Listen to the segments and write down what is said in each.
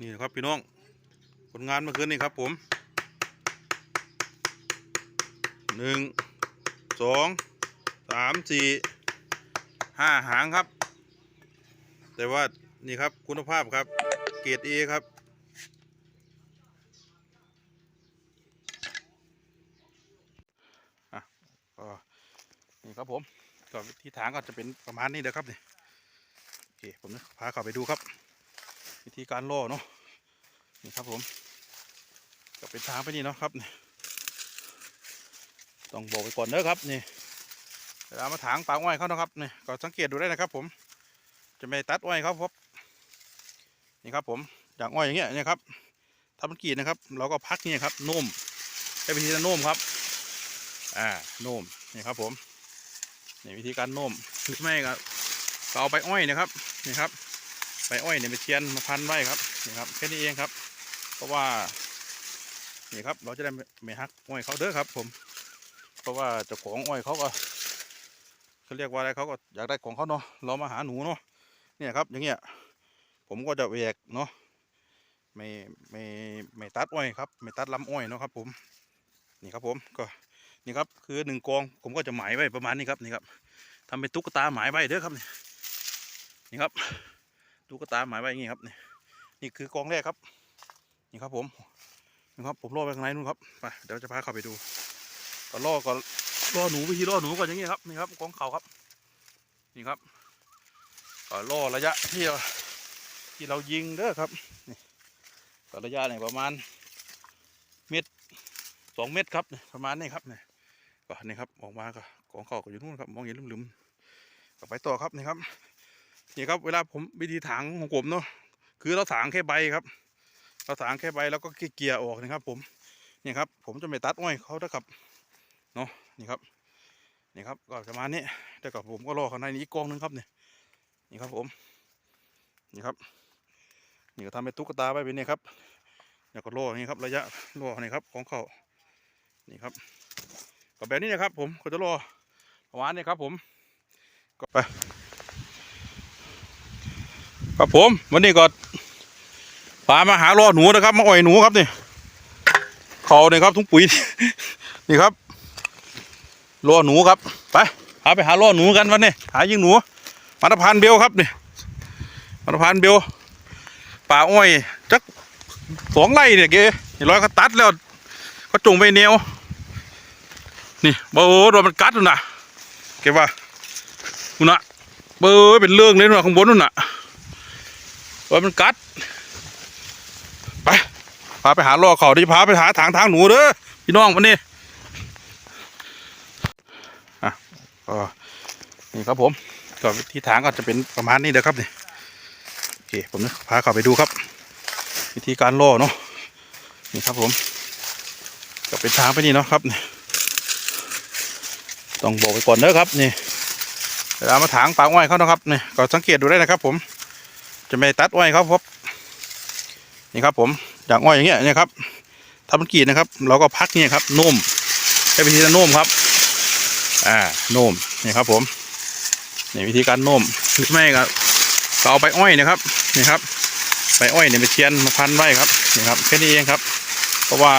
นี่นะครับพี่น้องผลงานเมื่อคืนนี้ครับผมหนึ่งสองสามสี่ห้าหางครับ แต่ว่านี่ครับคุณภาพครับ เกรดเอครับอะนี่ครับผมก็ที่ถางก็จะเป็นประมาณนี้เด้อครับนี่โอเคผมจะพาเข้าไปดูครับ วิธีการล่อเนาะนี่ครับผมก็เป็นทางไปนี่เนาะครับนี่ต้องบอกไปก่อนเด้อครับนี่เวลามาถางปางอ้อยเขานะครับนี่ก็สังเกตดูได้นะครับ ผม จะไม่ตัดอ้อยเขาครับนี่ครับผมอย่างอ้อยอย่างเงี้ยนี่ครับทำมันกีดนะครับ เราก็พักนี่ครับนุ่มใช้วิธีการนุ่มครับ อ่าโน้มนี่ครับผมนี่วิธีการโน้มหรือไม่ก็เอาใบอ้อยนะครับนี่ครับ ใบอ้อยเนี่ยไปเทียนมาพันไว้ครับนี่ครับแค่นี้เองครับ เพราะว่านี่ครับเราจะได้ไม่หักอ้อยเขาเด้อครับ ผม เพราะว่าเจ้าของอ้อยเขาก็เขาเรียกว่าอะไรเขาก็อยากได้ของเขาเนาะเรามาหาหนูเนาะเนี่ยครับ อย่างเงี้ยผมก็จะแหวกเนาะไม่ไม่ไม่ตัดอ้อยครับไม่ตัดลำอ้อยเนาะครับ ผมนี่ครับผมก็นี่ครับคือหนึ่งกองผมก็จะหมายไว้ประมาณนี้ครับนี่ครับทำเป็นตุ๊กตาหมายไว้เด้อครับนี่นี่ครับ ตุ๊กตาหมายไว้อย่างนี้ครับนี่นี่คือกองแรกครับ นี่ครับผมนี่ครับผมล่อไปข้างในนู่นครับไปเดี๋ยวจะพาเข้าไปดูก็ล่อก่อนล่อหนูวิธีล่อหนูก่อนอย่างนี้ครับนี่ครับกองเขาครับ นี่ครับก็ล่อระยะที่ที่เรายิงเด้อครับนี่ก็ระยะเนี่ยประมาณเม็ดสองเมตรครับประมาณนี้ครับเนี่ยก็นี่ครับออกมาก็กองเข่าก็อยู่นู่นครับมองเห็นลืมๆก็ไปต่อครับนี่ครับ นี่ครับเวลาผมวิธีถางของผมเนาะคือเราถางแค่ใบครับ เราถางแค่ใบแล้วก็เกี่ยออกนะครับ ผมนี่ครับ ผมจะไม่ตัดอ้อยเขานะครับเนาะนี่ครับนี่ครับก็ประมาณนี้แต่กับผมก็รอข้างในนี้อีกกองหนึงครับเนี่ยนี่ครับผมนี่ครับนี่ก็ทำเป็นตุ๊กตาไว้เป็นนี่ครับแล้วก็รออย่างนี้ครับระยะรอนี่ครับของเขานี่ครับก็แบบนี้นะครับ ผมก็จะรอประมาณนี้ครับ ผมก็ไป ครับผมวันนี้ก็พามาหารอหนูนะครับ มาอ่อยหนูครับนี่เขาเนี่ยครับทุ่งปุ๋ยนี่ครับรอหนูครับไปพาไปหารอหนูกันวันนี้หายิงหนูมาตรพานเบลครับนี่มาตรพานเบลป่าอ้อยจักสองไร่เนี่ยเกนี่ร้อยเขาตัดแล้วเขาจงไปแนวนี่เบอร์โดนมันกัดนู่นน่ะเก็บว่านู่นน่ะเบอร์เป็นเรื่องเลยนู่นน่ะข้างบนนู่นน่ะ โดนมันกัด ไปพาไปหาล่อเขาเดี๋ยพาไปหาทางทางหนูเด้อพี่น้องวันนี้อะก็นี่ครับผมก็ที่ทางก็จะเป็นประมาณนี้เด้อครับนี่โอเคผมจะพาเขาไปดูครับ วิธีการล่อเนาะนี่ครับผม ก็เป็นทางไปนี่เนาะครับนี่ต้องบอกไปก่อนเด้อครับนี่เวลามาถางปางอ้อยเขานะครับนี่ก็สังเกตดูได้นะครับผม จะไม่ตัดอ้อยเขาครับนี่ครับ ผมอยางอ้อยอย่างเงี้ยเนี่ยครับทำมันกีดนะครับ เราก็พักเนี่ยครับนุ่มใช้วิธีการนุ่มครับ อ่านุ่มนี่ครับ ผมนี่วิธีการนุ่มหรือไม่ก็ก็เอาใบอ้อยนะครับนี่ครับใบอ้อยเนี่ยไปเทียนมาพันไว้ครับนี่ครับแค่นี้เองครับ เพราะว่า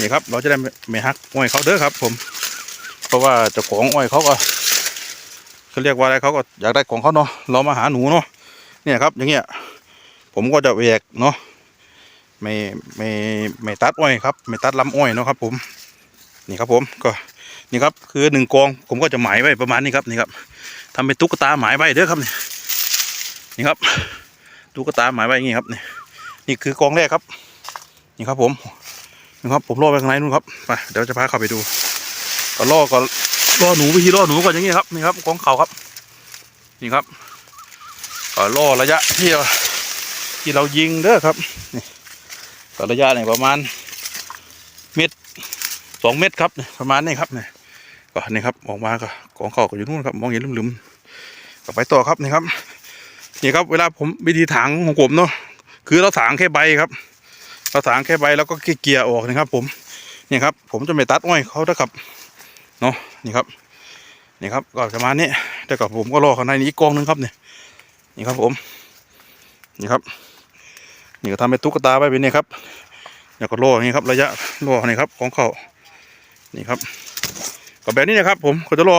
นี่ครับ เราจะได้ไม่ไม่หักอ้อยเขาเด้อครับ ผม เพราะว่าเจ้าของอ้อยเขาก็เขาเรียกว่าอะไรเขาก็อยากได้ของเขาเนาะเรามาหาหนูเนาะ เนี่ยครับอย่างเงี้ยผมก็จะแหวกเนาะไม่ไม่ไม่ตัดอ้อยครับไม่ตัดลำอ้อยเนาะครับ ผมนี่ครับผมก็นี่ครับคือหนึ่งกองผมก็จะหมายไว้ประมาณนี้ครับนี่ครับทำเป็นตุ๊กตาหมายไว้เด้อครับนี่นี่ครับตุ๊กตาหมายไว้อย่างงี้ครับนี่นี่คือกองแรกครับ นี่ครับผมนี่ครับผมล่อไปข้างในนู่นครับไปเดี๋ยวจะพาเข้าไปดู ก็ล่อก่อนล่อหนูวิธีล่อหนูก่อนอย่างนี้ครับนี่ครับกองเขาครับ นี่ครับ ล่อระยะที่เราที่เรายิงเด้อครับนี่ก็ระยะเนี่ยประมาณเมตรสองเมตรครับประมาณนี้ครับนี่ก็นี่ครับออกมาก็กองเขาก็อยู่นู่นครับมองเห็นลืมๆก็ไปต่อครับนี่ครับนี่ครับเวลาผมวิธีถางของผมเนาะคือเราถางแค่ใบครับ เราถางแค่ใบแล้วก็เกลี่ยออกนะครับ ผมนี่ครับ ผมจะไม่ตัดอ้อยเขานะครับเนาะนี่ครับนี่ครับก็ประมาณนี้แต่กับผมก็รอข้างในนี้อีกกองหนึงครับเนี่ย นี่ครับผม นี่ครับ นี่ก็ทำเป็นตุ๊กตาไว้เป็นนี่ครับแล้วก็โล่อย่างนี้ครับ ระยะโล่นี่ครับ ของเขานี่ครับ ก็แบบนี้นะครับ ผมก็จะโล่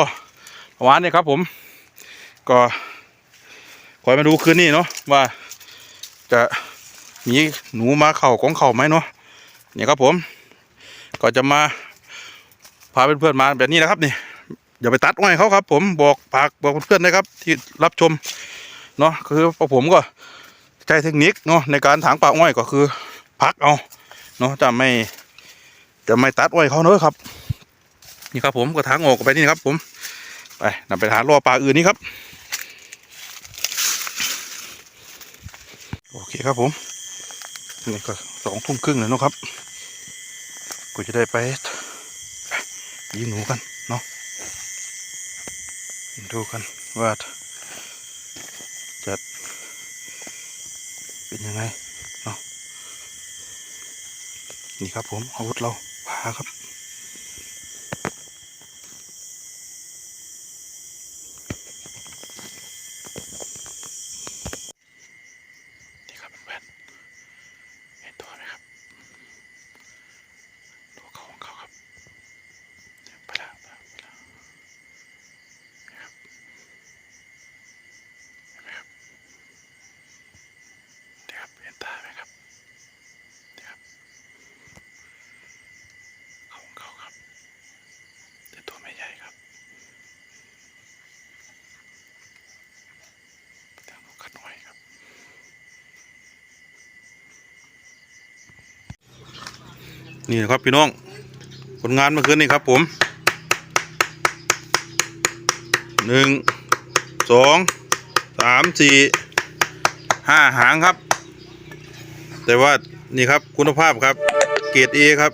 ประมาณนี้ครับ ผม ก็คอยมาดูคืนนี้เนาะว่าจะมีหนูมาเข่าของเข่าไหมเนาะนี่ครับผม ก็จะมาพาเพื่อนๆมาแบบนี้นะครับนี่อย่าไปตัดอ้อยเขาครับ ผมบอกฝากบอกเพื่อนๆนะครับ ที่รับชม เนาะคือพวกผมก็ใช้เทคนิคเนาะในการถางป่าอ้อยก็คือ พักเอาเนาะจะไม่จะไม่ตัดอ้อยเขาเนอะครับ นี่ครับผมก็ถางออกไปนี่ครับ ผมไปนำไปหารอป่าอื่นนี่ครับ โอเคครับผมนี่ก็สองทุ่มครึ่งแล้วเนาะครับกูจะได้ไปยิงหนูกันเนาะดูกันว่าจะเป็น ยังไงเนาะนี่ครับผมอาวุธเราพาครับ นี่ครับเพื่อนๆเห็นตัวไหมครับตัวเขาของเขาครับไปแล้วไปแล้วไปแล้วนี่ครับเห็นไหมครับนี่ครับเห็นตาไหมครับนี่ครับเขาของเขาครับแต่ตัวไม่ใหญ่ครับแต่ลูกขน้อยครับ นี่นะครับพี่น้อง ผลงานเมื่อคืนนี่ครับผมหนึ่งสองสามสี่ห้าหางครับ แต่ว่านี่ครับคุณภาพครับ เกรดเอครับ